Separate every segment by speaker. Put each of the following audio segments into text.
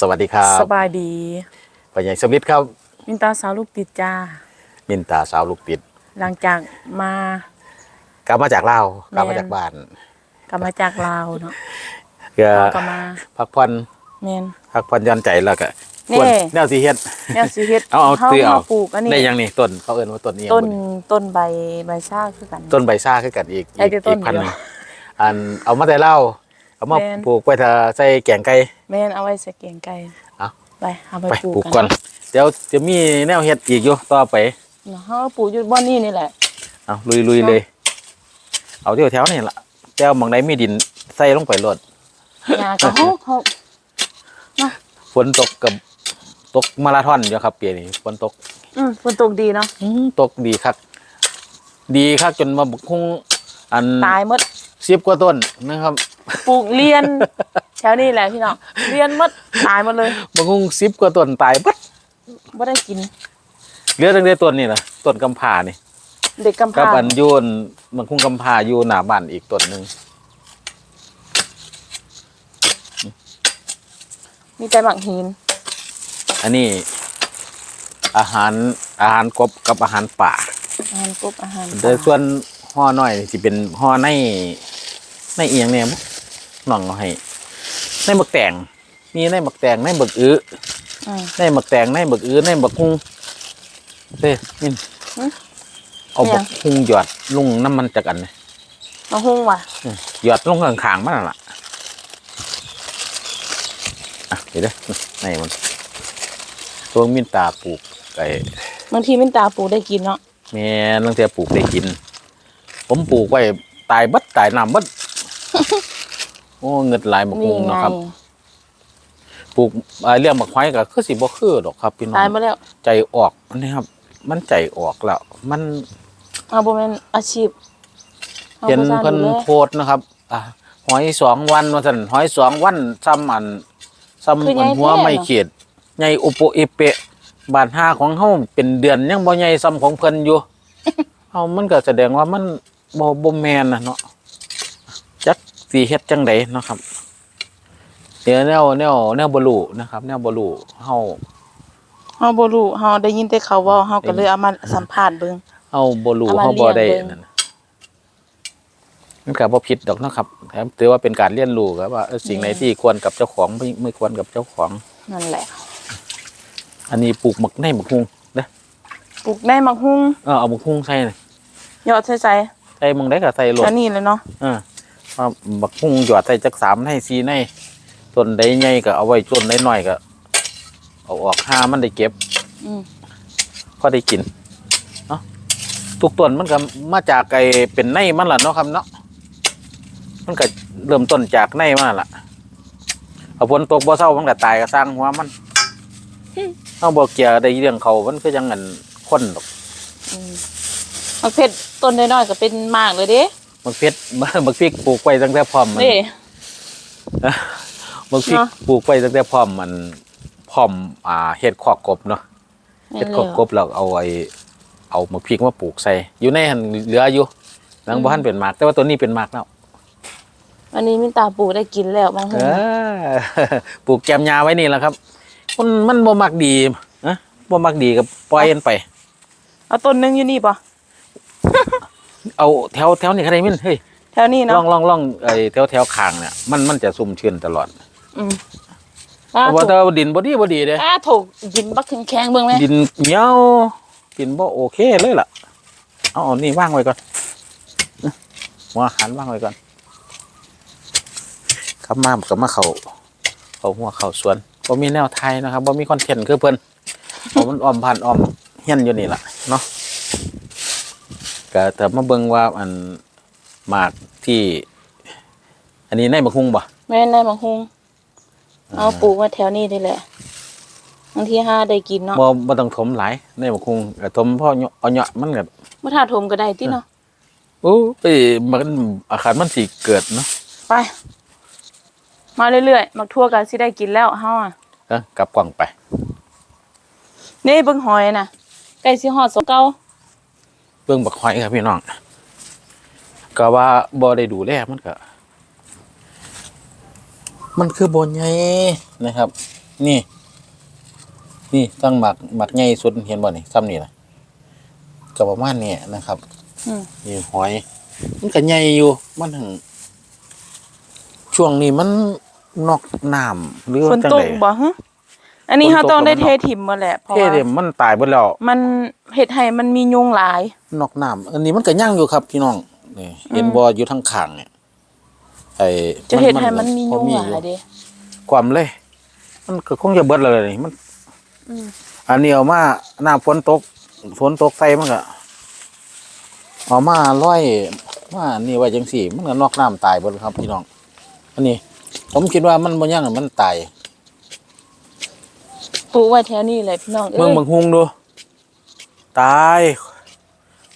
Speaker 1: สวัสดีครับ
Speaker 2: สบายดี
Speaker 1: ปัญญาสมิทธิ์ครับ
Speaker 2: มินตาสาวลูกติดจ้า
Speaker 1: มินตาสาวลูกติด
Speaker 2: หลังจากมาก
Speaker 1: ลับมาจากลาวกลับมา
Speaker 2: แม่น
Speaker 1: จากบ้าน
Speaker 2: กลับมาจากลาวเนาะ
Speaker 1: ก็
Speaker 2: เรากลับมา
Speaker 1: พักผ่อน
Speaker 2: แมน
Speaker 1: พักผ่อนหย่อนใจแล้วก็
Speaker 2: นี่
Speaker 1: ควรแนวสีเฮ็ด
Speaker 2: แนวสิเฮ็ด
Speaker 1: เอาเอา
Speaker 2: เฮา
Speaker 1: ตื้อเอา
Speaker 2: มาปลูกอันนี้
Speaker 1: ได้ยังนี่ต้นเขาเอิ้นว่าต้นนี้
Speaker 2: ต้นต้นใบใบชาคือกัน
Speaker 1: ต้นใบซ่าคือกันอีก
Speaker 2: ไอ้
Speaker 1: อีก
Speaker 2: ที่ต้
Speaker 1: อี
Speaker 2: น
Speaker 1: กพันห
Speaker 2: เดี
Speaker 1: นึ
Speaker 2: ยว
Speaker 1: งอันเอามาแต่เล่าว เอามา
Speaker 2: แม่น
Speaker 1: ปลูกไว้ถ้าใส่แกงไก่
Speaker 2: แม่นเอาไว้ใส่เกียงไก่
Speaker 1: เอา
Speaker 2: ไปเอาไป
Speaker 1: ไป
Speaker 2: ปลูก
Speaker 1: ปลูก
Speaker 2: กั
Speaker 1: ก่อนนเดี๋ยวจะมีแนวเฮ็ดอีกอยู่ต่อไป
Speaker 2: เนาะเฮาปลูกอยู่บ่อนนี้นี่แหละ
Speaker 1: เอาลุยๆเลย เอาเที่ยวแถวนี่ล่ะแจ้วหมองใดมีดินใส่ลงไปโลด
Speaker 2: หญ้าก็เฮาเฮา
Speaker 1: ฝนตกกับตกมาราธอนอยู่ครับปีนี้ฝนตก
Speaker 2: อืมฝนตกดีเนาะ
Speaker 1: อืมตกดีครับ ดีครับจนมาบุกคุ้งอัน
Speaker 2: ตายหมด
Speaker 1: สิบกว่าต้นนะครับ
Speaker 2: ปลูกเรียนแถวนี้แหละพี่น้องเรียนหมดตายหมดเลย
Speaker 1: บุกคุ้งสิบกว่าต้นตายปัด
Speaker 2: บ่ได้กิน
Speaker 1: เหลือตั้งแต่ต้นนี่นะต้นกำพร้านี่
Speaker 2: เด็กกำพ
Speaker 1: กับ
Speaker 2: ร้า
Speaker 1: อันโยนมันคุ้งกำพร้าอยู่หน้าบ้านอีกต้นหนึ่ง
Speaker 2: มีแต่หมักหิน
Speaker 1: อันนี้ อาหารอาหารกบกับอาหารป่า
Speaker 2: อาหารกบอาหาร
Speaker 1: โดยส่วนห่อน้อยนี่สิเป็นห่อในในเอียงเนี่ย น้องเอาให้ในหมึกแตงมีในหมึกแตงในหมึกอื้อ
Speaker 2: อืม
Speaker 1: ในหมึกแตงในหมึกอื้อในหมึกคุ้งเด้นี่
Speaker 2: หึ
Speaker 1: เอา
Speaker 2: เนี่
Speaker 1: บั
Speaker 2: ย
Speaker 1: กคุ้งหยอดลงน้ำมันจากอันนี่
Speaker 2: มาหุ้งว่ะ
Speaker 1: หยอดลงข้างๆมันนั่นล่ะอะเดี๋ยวเด้อในมันตัวมินตาปลูกไก่
Speaker 2: บางทีมินตาปลูกได้กินเนาะ
Speaker 1: แม่ลังเทียปลูกได้กิน ผมปลูกไว้ตายเบัดตายน้ำเบัดโอ้เงิดหลายบัก
Speaker 2: นี่
Speaker 1: คุ้ง
Speaker 2: ไง
Speaker 1: เนาะครับ ปลูกอ่าเรื่องบักไม้ก็คือสิบ่คือดอกครับพี่น้อ
Speaker 2: ตาย
Speaker 1: ง
Speaker 2: มาแล้ว
Speaker 1: ใจออกอันนี้ครับ มันใจออกแล้ว มัน
Speaker 2: เอาบ่แม่นอาชีพอา
Speaker 1: เห็น
Speaker 2: ผู้สร้าง
Speaker 1: เพิ่น
Speaker 2: ดูแล
Speaker 1: โพสต์นะครับ อ่าหอยสองวันว่าซั่นหอยสองวันซ้ำอันซ้ำอันหัวไม่เขียดใหญ่อุปโปเอเปะบาทห้าของเฮาเป็นเดือนยังบ่ใหญ่ซ้ำของเพิ่นอยู่ เอามันก็แสดงว่ามันบ่บ่แม่นน่ะเนาะจัก สิเฮ็ดจังไดเนาะครับเดี๋ยวแนวแนวแนวบ่รู้นะครับ แนวบ่รู้เฮา
Speaker 2: เฮาบ่รู้เฮาได้ยินแต่เขาเว้าเฮาก็เลยเอามาสัมภาษณ์เบิ่ง
Speaker 1: เฮาบ่รู้
Speaker 2: เอามา
Speaker 1: เฮาบ่ได้
Speaker 2: เลี้ยงเบิ่ง
Speaker 1: นั่นน่ะมันก็บ่ผิดดอกเนาะครับแถมถือว่าเป็นการเรียนรู้ครับว่าเออสิ่งไหนที่ควรกับเจ้าของไม่ไม่ควรกับเจ้าของ
Speaker 2: นั่นแหละ
Speaker 1: อันนี้ปลูกหมักในหมักฮุงเด้อ
Speaker 2: ปลูกได้หมักหุ้ง
Speaker 1: เออเอาหมักฮุงใส่น่ะ
Speaker 2: ยอดใส่
Speaker 1: ใส่หมังได้ก็ใส่
Speaker 2: ๆ
Speaker 1: โลด
Speaker 2: แถวนี้เลยเนาะ
Speaker 1: เออ เอาหมักฮุงหยอดใส่จักสามในสี่ในต้นใดใหญ่ก็เอาไว้ต้นใดน้อยก็เอาออกห้ามันได้เก็บ
Speaker 2: อืม
Speaker 1: ก็ได้กินเนาะทุกต้นมันก็มาจากไอ้เป็นในมันล่ะเนาะครับเนาะมันก็เริ่มต้นจากในมันล่ะเอาฝนตกบ่เศร้ามันก็ตายก็สร้างหัวมันเอาบ่เกี่ยได้เรื่องเขามันคือจังงันคนดอก
Speaker 2: อืมมักเพชรต้นน้อยๆก็เป็นมากเลยเด้
Speaker 1: บักเพชรบักพริกปลูกไว้ตั้งแต่พร้อมมัน
Speaker 2: เด้
Speaker 1: บักพริก
Speaker 2: เนาะ
Speaker 1: ปลูกไว้ตั้งแต่พร้อมมันพร้อมอ่าเฮ็ดขอกกบเนาะเฮ็ดขอกกบแล้วเอาไอ้เอาบักพริกมาปลูกใส่อยู่ในหันเหลืออยู่นังบ่ทันเป็นหมากแต่ว่าตัวนี้เป็นหมากแล้ว
Speaker 2: อันนี้มินตาปลูกได้กินแล้วบาง
Speaker 1: เอ
Speaker 2: หุ้ง
Speaker 1: อปลูกแกมยาไว้นี่แหละครับ มันมันบ่มักดีนะบ่มักดีก็ปล่อยมันไป
Speaker 2: เอาต้นหนึงอยู่นี่ป่ะ
Speaker 1: เอาแถวแถวนี้ก็ได้มินเฮ้ย
Speaker 2: แถวนี้
Speaker 1: ลอ
Speaker 2: เนาะ
Speaker 1: งลองลองไอ้แถวแถวข้างเนี่ยมันมันจะซุ่มชื้นตลอด
Speaker 2: อืม
Speaker 1: เพราะว่าแต่ว่าดินบ่ดีบ่ดีเด้
Speaker 2: อ่าถูกกินบักแข็งๆเบิ่งไหม
Speaker 1: ดินเหนียวดินบ่โอเคเลยล่ะเอาเอานี่ว่างไว้ก่อนนะหัวอาหันว่างไว้ก่อนครับมากับมาเขาเขาหัวเขาสวนบ่มีแนวไทยนะครับบ่มีคอนเทนต์คือเพิ่นเพราะมันอ้อมผ่านอ้อมเฮียนอยู่นี่ล่ะเนาะ ก็แต่มาเบิ่งว่าอันหมากที่ อันนี้ในบักฮุงบ่
Speaker 2: แม่นได้บักหุ้งเอาปลูกมาแถวนี้นี่แหละบางทีหาได้กินเนาะ
Speaker 1: บ่บ่ต้องถมหลายในบักฮุงก็ถมพ่อเหยาะเอาเหยาะมันก็
Speaker 2: บ่ถ้าถมก็ได้ติเนาะ
Speaker 1: โอ้ยมันอาคารมันสิเกิดเนาะ
Speaker 2: ไป มาเรื่อยๆมักทั่วกันสิได้กินแล้วเฮาอะ
Speaker 1: เอ้อกลับกล่องไป
Speaker 2: นี่เบิ่งหอยน่ะใกล้สิฮอดสงเก่า
Speaker 1: เบิ่งบักหอยครับพี่น้องก็ว่าบ่ได้ดูแลมันก็ มันคือบ่ใหญ่นะครับ นี่ นี่ตั้งหมักหมักใหญ่สุดเห็นบ่นี่ซ้ำนี่ล่ะก็ประมาณนี้นะครับ
Speaker 2: อืม
Speaker 1: นี่หอย มันก็ใหญ่อยู่ มันถึงช่วงนี้มันนอกน้ำหรือ
Speaker 2: ฝ
Speaker 1: ว่านจัง
Speaker 2: ต
Speaker 1: ได
Speaker 2: กบ่ฮะ อันนี้
Speaker 1: ฝนตก
Speaker 2: เขาต้องได้
Speaker 1: แล้วมัน
Speaker 2: เท
Speaker 1: เนาะ
Speaker 2: ถิ่มมาแหละเพราะ
Speaker 1: เท่
Speaker 2: ว่า
Speaker 1: เดมมันตายหมดแล้ว
Speaker 2: มันเห็ดให้มันมียุงหลาย
Speaker 1: นอกน้ำอันนี้มันก็ย่างอยู่ครับพี่น้องนี่เห็นบ่อยู่ทั้งข้างเนี่ยไอ้
Speaker 2: จะเห็ดให้มันมี
Speaker 1: พอ
Speaker 2: ยุงหลา
Speaker 1: อยู่
Speaker 2: ยเด้
Speaker 1: ความเลย มันก็คงจะเบิดแล้วเลยนี่มัน
Speaker 2: อืม
Speaker 1: อันนี้เอามาหน้าฝนตกฝนตกใส่มันก็เอามาร้อยมานี่ไว้จังสี่ มันก็นอกน้ำตายเบิดครับพี่น้อง อันนี้ ผมคิดว่ามันบ่ย่างอะมันตาย
Speaker 2: ปลูกไว้แถวนี้เลยพี่น้อง
Speaker 1: เบิ่
Speaker 2: เอ้
Speaker 1: ง
Speaker 2: ย
Speaker 1: เบิ่งฮุงดู ตาย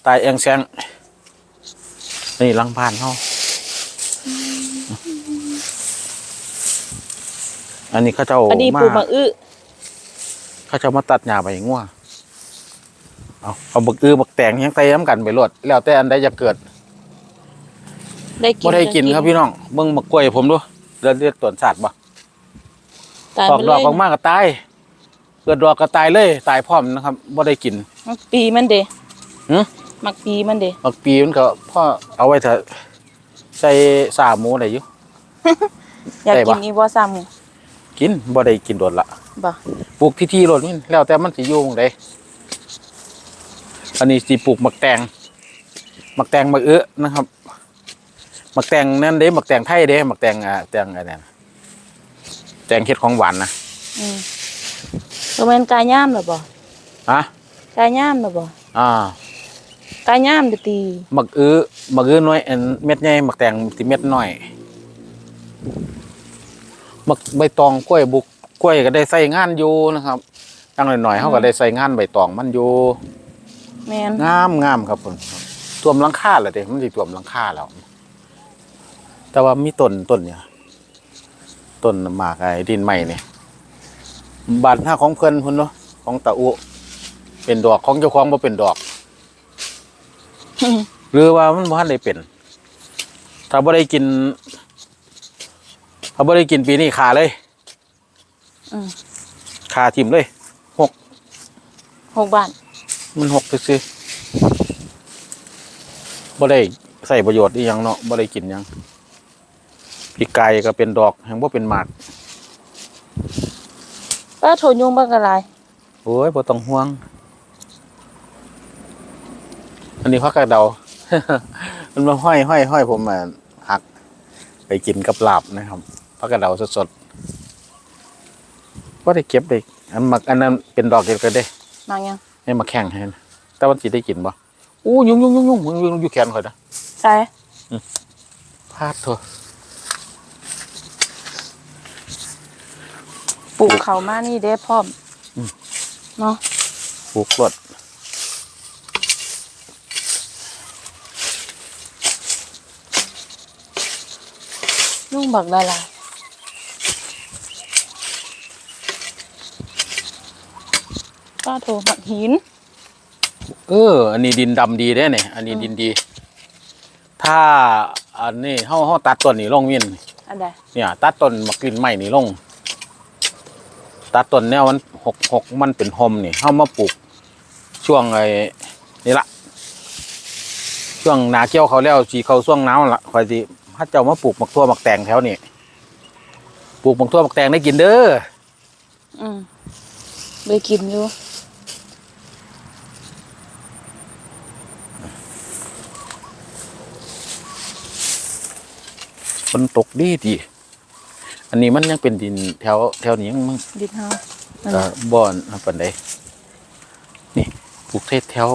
Speaker 1: ตายแองแซงนี่หลังผ่านเฮาอันนี้เขาเจ้า
Speaker 2: อันนี้
Speaker 1: มา
Speaker 2: ปลูกบักอื้อ
Speaker 1: เขาเจ้ามาตัดหญ้าไปงัวเอาเอาบักอือบักแตงยังไตน้ำกันไปรวดแล้วแต่อันใดจะเกิด
Speaker 2: ได้กิน
Speaker 1: บ่ได้กินครับพี่น้องเบิ่งบักกล้วยผมดูเลือดเลือดตวนสัตว์บ่
Speaker 2: ตาย
Speaker 1: ออก
Speaker 2: ไป
Speaker 1: ด
Speaker 2: เล
Speaker 1: อก
Speaker 2: ย
Speaker 1: ออกมาก็ตายเกิดดอกก็ตายเลยตายพร้อมนะครับบ่ได้กิน
Speaker 2: มักปีมันเด้
Speaker 1: หึ
Speaker 2: มักปีมันเด้
Speaker 1: บักปีมันก็พ่อเอาไว้เถอะใส่สาหมูได้อยู่
Speaker 2: อยาก
Speaker 1: ได้
Speaker 2: กิ
Speaker 1: ปะ
Speaker 2: นอีบ่ซ้ำ
Speaker 1: กินบ่ได้กินโดนละ
Speaker 2: บ่
Speaker 1: ปลูกที่ที่รถนี่แล้วแต่มันสิอยู่หม้องใดอันนี้สิปลูกหมักแตงหมักแตงหมักเอื้อนะครับหมักแตงนั่นเด้หมักแตงไทยเด้หมักแตงอ่าแตงอะไรนะแตงเฮ็ดของหวานนะ
Speaker 2: อืม บ่แม่นกายย่ามหรอบ่
Speaker 1: ฮะ
Speaker 2: กายย่ามหรอบ่
Speaker 1: อ่ากา
Speaker 2: ยย่ามเด้อตี
Speaker 1: หมักเอื้อหมักเอื้อน้อยอันเม็ดใหญ่หมักแตงสิเม็ดน้อยหมักใบตองกล้วยบุกกล้วยก็ได้ใส่งานอยู่นะครับตั้งหน่อยๆเขาก็ได้ใส่งานใบตองมันอยู่
Speaker 2: แม่น
Speaker 1: งามงามครับผมครับท่วมหลังคาแล้วเด็มันสิท่วมหลังคาแล้ว แต่ว่ามีต้นต้นเนี่ยต้นหมากไอ้ดินใหม่เนี่ย บานหน้าของเพื่อนพุ่นเนาะของตาอุเป็นดอกของเจ้าของบ่เป็นดอก หรือว่ามันบ่ทันได้เป็น ถ้าบ่ได้กิน ถ้าบ่ได้กินปีนี้ขาเลย
Speaker 2: อืม
Speaker 1: ขาทิ่มเลย
Speaker 2: หกบาท
Speaker 1: มันหกซื่อๆบ่ได้ใส่ประโยชน์อีหยังเนาะบ่ได้กินหยังปีกไก่ก็เป็นดอกแห่งบ่เป็นหมาก
Speaker 2: ป้าโทยุงบักอะไร
Speaker 1: โอ้ยบ่ต้องห่วง อันนี้พักกระเดา มันมาห้อยห้อยห้อยผมมาหัก ไปกินกับลาบนะครับพักกระเดาสดๆบ่ได้เก็บได้อันหมักอันนั้นเป็นดอกเดียวกันเด้
Speaker 2: มายัง
Speaker 1: ให้มาแข่งให้นะแต่วันสิได้กินบ่อู้ยุ่งยุ่งยุ่งยุ่งยุ่งอยู่แขนข่อยนะ
Speaker 2: ใช่
Speaker 1: พลาดเถอะ
Speaker 2: ปลูกเขามานี่เด้พร้อมเนาะ
Speaker 1: ปลูกรวด
Speaker 2: ยุ่งบักละลายป้าโทรหักหิน
Speaker 1: เออ อันนี้ดินดำดีเด้เนี่ยอันนี้ดินดี ถ้าอันนี้เฮาเฮาตัดต้นนี้ลงเมียน
Speaker 2: อันใด
Speaker 1: เนี่ย ตัดต้นมะกลินใหม่นี่ลง ตัดต้นแนวมันหกหกมันเป็นหมนี่เฮามาปลูกช่วงไอ้นี่ละช่วงหนาเกี่ยวเขาแล้วสีเขาช่วงหนาวละคอยสิถ้าเจ้ามาปลูกมักทั่วมักแตงแถวนี้ปลูกมักทั่วมักแตงได้กินเด้อ
Speaker 2: อืมไปกินอยู่
Speaker 1: ฝนตกดีดี อันนี้มันยังเป็นดินแถวแถวนี้ยังมัน
Speaker 2: ดินเฮานั่น
Speaker 1: เอ่
Speaker 2: น่ะ
Speaker 1: อบ่อนปันใดนี่ปลูกเทศแถว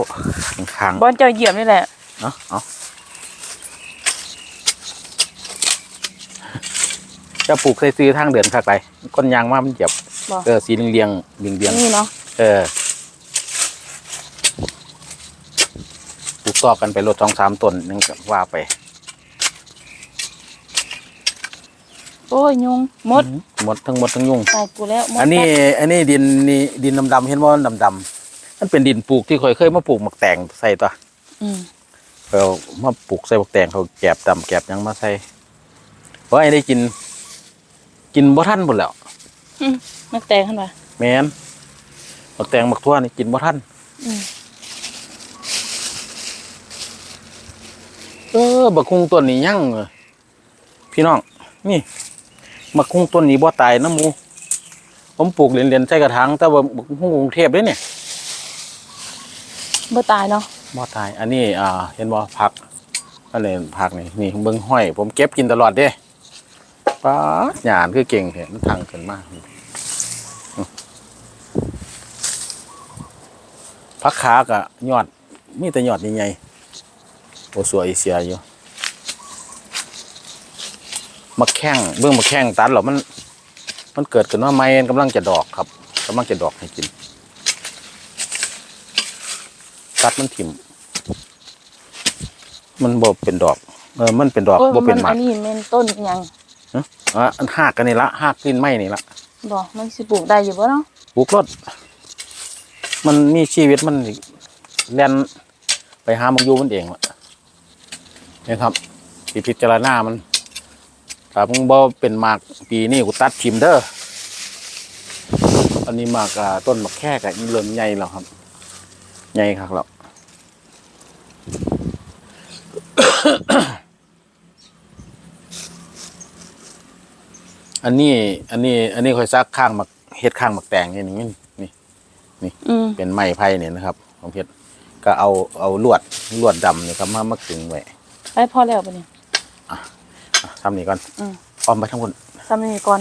Speaker 1: ข้าง
Speaker 2: บอนเจ้าเหยียบนี่แหละ
Speaker 1: ๆเนาะเอาจะปลูกใส่ซื้อทางเดินข้างไปก้นยางมามันเหยียบ
Speaker 2: บ่
Speaker 1: เออสีเหลียงๆเหลียง
Speaker 2: นี่เนาะ
Speaker 1: ๆเออปลูกต่อกันไปรถสองสามต้นนึงก็ว่าไป
Speaker 2: โอ้ยยุงมด
Speaker 1: หมดทั้งหมดทั้งยุ่ง
Speaker 2: ตายกูแล้วมด
Speaker 1: อันนี้
Speaker 2: กัด
Speaker 1: อันนี้ดินนี่ดินดำๆเห็นว่าดำๆมันเป็นดินปลูกที่เคยเคยมาปลูกหมักแตงใส่ตัว
Speaker 2: อืม
Speaker 1: เขามาปลูกใส่หมักแตงเขาแกบดำแกบหยังมาใส่เพราะไอ้ได้กิน กินบ่ทันหมดแล้ว
Speaker 2: อืมมักแตงขึ้นมา
Speaker 1: แมนบักแตงบักทั่วนี่กินบ่ทัน
Speaker 2: อืม
Speaker 1: เออบักคุงต้นนี้ยังเออพี่น้องนี่ บักคุงต้นนี้บ่ตายนะหมูผมปลูกเรียนๆใส่กระถางแต่ว่าบักคุงกรุงเทพเด้เนี่ย
Speaker 2: บ่ตายเนาะ
Speaker 1: บ่ตาย อันนี้อ่าเห็นบ่ผักอันนี้ผักนี่นี่เบิ่งห้อย ผมเก็บกินตลอดเด้ป้าดหยานคือเก่งแท้มันทังขึ้นมาอื้อผักขากะยอดมีแต่ยอดใหญ่ๆโอสวยเสียอยู่ มาแข้งเบื้องมาแข้งตัดหรอมันมันเกิดขึ้นว่าไม้มันกำลังจะดอกครับกำลังจะดอกให้กิน ตัดมันถิ่ม มันบ่เป็นดอก เออมันเป็นดอก
Speaker 2: โอ้ย
Speaker 1: บ่เป็นห
Speaker 2: มั
Speaker 1: มานก
Speaker 2: อันนี้แม่นต้นหยัง
Speaker 1: อะอันหากกันนี่ละหากกลิ้นไม้นี่ละ
Speaker 2: บ่มันสิปลูกได้อยู่บ่เนาะ
Speaker 1: ปลูกรถมันมีชีวิตมันแล่นไปหามักอยูมันเองวะเนี่ยครับสิพิจารณามัน ถ้ามึงบ่เป็นหมากปีนี้กูตัดทิมเด้ออันนี้หมากอ่าต้นหมากแค่กับอีเริ่มใหญ่แล้วครับใหญ่ครับแล้วอันนี้ อันนี้ อันนี้ค่อยซักข้างหมักเฮ็ดข้างหมักแตงนี่นี่นี่
Speaker 2: อืม
Speaker 1: เป็นไม้ไผ่เนี่ยนะครับของเพชรก็เอาเอาลวดลวดดำเนี่ยครับมามาขึงไว้
Speaker 2: ไปพอแล้วปะเนี่ย
Speaker 1: อะทำนี่ก่อน
Speaker 2: อืม
Speaker 1: อ้อมไปทั้งหมด
Speaker 2: ทำนี่ก่อน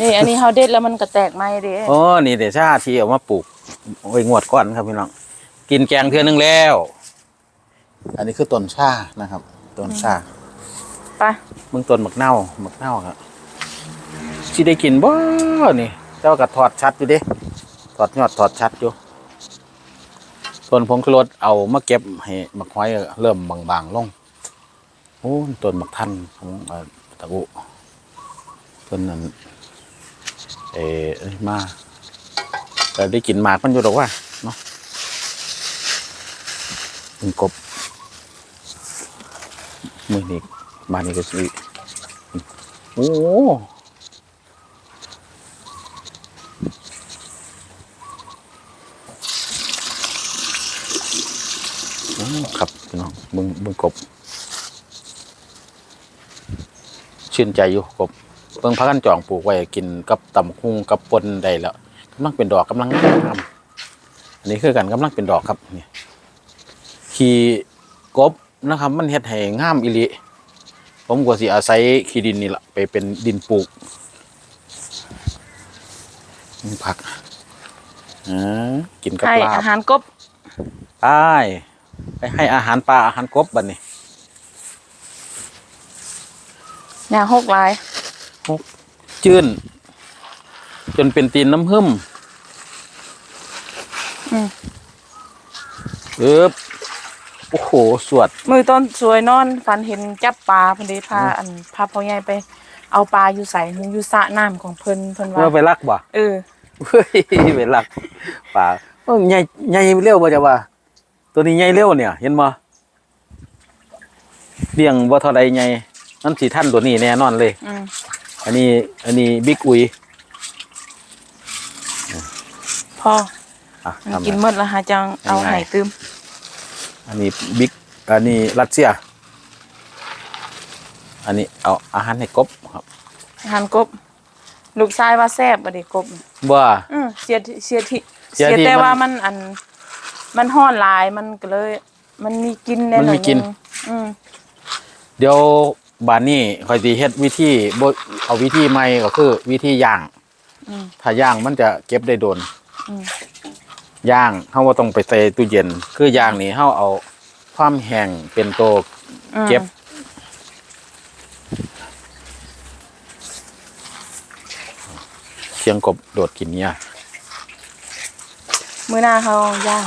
Speaker 2: นี่อันนี้เฮาเด็ดแล้วมันก็แตกไหมเด้
Speaker 1: โอ้นี่เดี๋ยวชาที่เอามาปลูกไว้งวดก่อนครับพี่น้องกินแกงเทือนึงแล้ว อันนี้คือต้นชานะครับต้นชา
Speaker 2: ไป
Speaker 1: เมืองต้นหมักเน่าหมักเน่าครับที่ได้กินบ่นี่เจ้าก็ถอดชัดอยู่เด้ถอดยอดถอดชัดอยู่ ส่วนผงชูรสเอามาเก็บให้หมักหอยเริ่มบางๆลงโอ้ต้นหมักทันของตะกุต้นนั้นเออมาแต่ได้กลิ่นหมากมันอยู่หรอกว่าเนาะเป็นกบมือนี้บ้านนี้ก็สิโอ้มครับพี่น้องเบึงเบึงกบ ชื่นใจอยู่กบเบิ่งพักกันจองปลูกไว้กินกับตำคุงกับปนได้แล้วกำลังเป็นดอกกำลังงามอันนี้คือกันกำลังเป็นดอกครับนี่ขี่กบนะครับ มันเฮ็ดให้งามอิลิผมก็สิอาศัยขี้ดินนี่แหละไปเป็นดินปลูกนี่ผักอ่ากินกับ
Speaker 2: ให้
Speaker 1: ลา
Speaker 2: อา
Speaker 1: บ
Speaker 2: หารกบ
Speaker 1: ไปไปให้อาหารปลาอาหารกบบัดนี้
Speaker 2: อ ย่าหกหลาย
Speaker 1: จื้น จนเป็นตีนน้ำหึ่ม
Speaker 2: อืม
Speaker 1: เอ๊บโอ้โห สวด
Speaker 2: มือต้นสวยนอน ฝันเห็นจับปลาพอดีพาอันพาพ่อใหญ่ไป เอาปลาอยู่ใส่อยู่สระน้ำของเพิ่นเพิ่นว่า
Speaker 1: เมื่อไปลักบ่
Speaker 2: เออ
Speaker 1: เฮ้ยไปลักป่าเอ้ยใหญ่ใหญ่เร็วบ่จะว่า ตัวนี้ใหญ่เร็วเนี่ย เห็นบ่เลี้ยงบ่เท่าใดใหญ่ มันสิทันตัวนี้แน่นอนเลย
Speaker 2: อืม
Speaker 1: อันนี้ อันนี้บิ๊กอุย
Speaker 2: พอ
Speaker 1: อะ
Speaker 2: มัน
Speaker 1: ทำ
Speaker 2: กินหมดแล้วหาจังเอา
Speaker 1: ยังไง
Speaker 2: ไห้ตืม
Speaker 1: อันนี้บิ๊ก อันนี้รัสเซีย อันนี้เอาอาหารให้กบครับ
Speaker 2: อาหารกบ ลูกชายว่าแซ่บบ่ได้กบ
Speaker 1: บ่
Speaker 2: อืมเสียที่เสียที่
Speaker 1: เสีย
Speaker 2: เสีย
Speaker 1: ที่
Speaker 2: แต่
Speaker 1: มัน
Speaker 2: ว่ามันอัน มันห้อนหลายมันก็เลย มันมีกินแน่
Speaker 1: มัน
Speaker 2: หน่
Speaker 1: มี
Speaker 2: อย
Speaker 1: กิน
Speaker 2: นึงอืม
Speaker 1: เดี๋ยว บานนี้คอยสิเฮ็ดวิธีบ่เอาวิธีใหม่ก็คือ วิธีย่าง
Speaker 2: อืม
Speaker 1: ถ้าย่างมันจะเก็บได้โดน
Speaker 2: อืม
Speaker 1: ย่างเฮาบ่ต้องไปใส่ตู้เย็น คือย่างนี่เฮาเอาความแห้งเป็นตัว
Speaker 2: อืม
Speaker 1: เก็บเสียงกบโดดกินเนี่ย
Speaker 2: มื้อหน้าเขาย่าง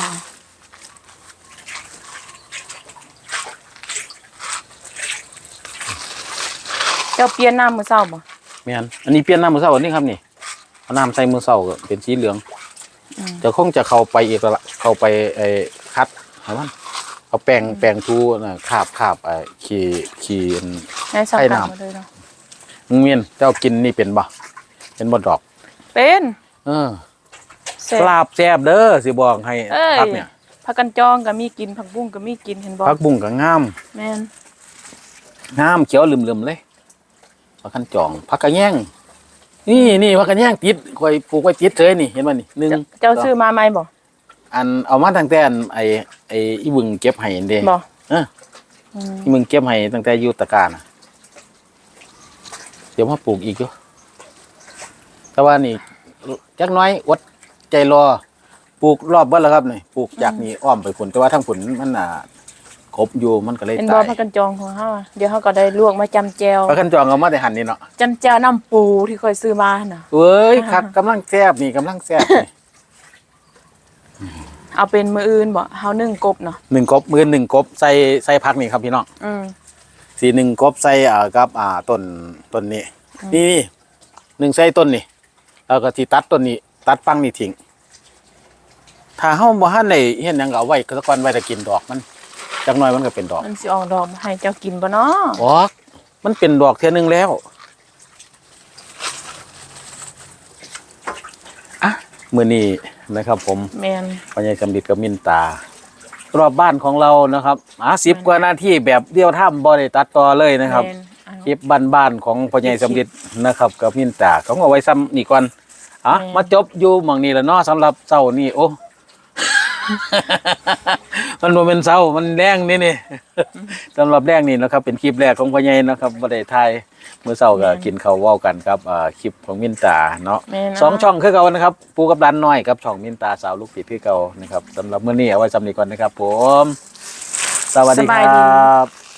Speaker 2: จ้าเปลี่ยนน้ำมื้อเช้าบ่
Speaker 1: แม่นอันนี้เปลี่ยนน้ำมื้อเช้าอันนี้ครับนี่เอาน้ำใส่มื้อเช้าก็เป็นสีเหลือง
Speaker 2: อืม
Speaker 1: จะคงจะเข้าไปอีกแล้วล่ะเข้าไปไอ้คัดให้มันเอาแป้งแป้งทูน่ะคาบคาบไอ้ขี้ขี้อัน
Speaker 2: ในสัง
Speaker 1: ให้
Speaker 2: กัด
Speaker 1: น้ำ
Speaker 2: มาเลยเนาะ
Speaker 1: มึงเมียนเจ้ากินนี่เป็นบ่เป็นบ่ดอก
Speaker 2: เป็น
Speaker 1: เออ
Speaker 2: แซ่บ
Speaker 1: ลาบแซ่บเด้อสิบอกให้
Speaker 2: เอ้ย
Speaker 1: ครับเนี่ย
Speaker 2: ผักกันจองก็มีกินผักบุ้งก็มีกินเห็นบ่
Speaker 1: ผักบุ้งก็งาม
Speaker 2: แม่น
Speaker 1: งามเขียวลืมๆเลย ผักกันจองผักกระแยงนี่นี่ผักกระแยงติดคอยปลูกไว้ติดเลยนี่เห็นบ่นี่หนึ่ง
Speaker 2: เจ้าซื้อมาใหม่บ่
Speaker 1: อันเอามาตั้งแต่อันไอ้ไอ้อีบึงเก็บให้อันเด้
Speaker 2: บ่
Speaker 1: เออ
Speaker 2: อืม
Speaker 1: อีบึงเก็บให้ตั้งแต่อยู่ตะการน่ะเดี๋ยวมาปลูกอีกอยู่แต่ว่านี่จักหน้อยอดใจรอปลูกรอบเบิดแล้วครับนี่ปลูกจากนี่อ้อมไปผลแต่ว่าทางผลมันน่ะ ครบอยู่มันก็เลย
Speaker 2: เป็นบ่
Speaker 1: ตาย
Speaker 2: ผักกันจองของเฮาอะเดี๋ยวเฮาก็ได้ลวกมาจำแจว
Speaker 1: ผักกันจองเอามาแต่หันนี่เนาะ
Speaker 2: จำแจวน้ำปูที่ค่อยซื้อมาน่ะ
Speaker 1: เว้ยคักกำลังแซ่บนี่กำลังแซ่บนี่
Speaker 2: เอาเป็นมื้ออื่นบ่เฮานึ่งกบเนาะ
Speaker 1: หนึ่งกบมือหนึ่งกบใส่ใส่ผักนี่ครับพี่น้อง
Speaker 2: อืม
Speaker 1: สีหนึ่งกบใส่อ่ากับอ่าต้นต้นนี้นี่นี่หนึ่งใส่ต้นนี่แล้วก็ที่ตัดต้นนี้ ตัดฟังนี่ทิ้งถ้าเฮาบ่ทันได้เฮ็ดหยังก็เอาไว้ก็ตะกอนไว้แต่กินดอกมัน จักหน่อยมันก็เป็นดอก
Speaker 2: มันสิออกดอกมาให้เจ้ากินบ่เนาะ
Speaker 1: ออกมันเป็นดอกเทื่อนึงแล้วอะมื้อนี้นะครับ ผม
Speaker 2: แม่น
Speaker 1: พญายสำลิดกับมินตารอบบ้านของเรานะครับอ่าสิบกว่านาทีแบบเดียวท่ามบ่ได้ตัดต่อเลยนะครับ
Speaker 2: แม่นเอา
Speaker 1: คลิปบ้านๆของพญายสำลิดนะครับ กับมินตาเขาเอาไว้ซ้ำนี่ก่อนอะ
Speaker 2: แม่น
Speaker 1: มาจบอยู่หม่องนี้แล้วเนาะสำหรับเช้านี่โอ้ มันบ่เป็นเช้ามันแรงนี่นี่สำหรับแรงนี่นะครับเป็นคลิปแรกของพญายนะครับบ่ได้ถ่ายเมื่อเช้าก็กินข้าวเว้ากันครับอ่าคลิปของมินตาเนาะ
Speaker 2: แม่น
Speaker 1: สองช่องคือเก่านะครับ ปูกับดันน้อยกับช่องมินตาสาวลูกติดคือเก่านะครับสำหรับมื้อนี้เอาไว้สำนีก่อนนะครับ ผม สวัสดี
Speaker 2: ส
Speaker 1: ค
Speaker 2: บาย
Speaker 1: ร
Speaker 2: ดีั
Speaker 1: บ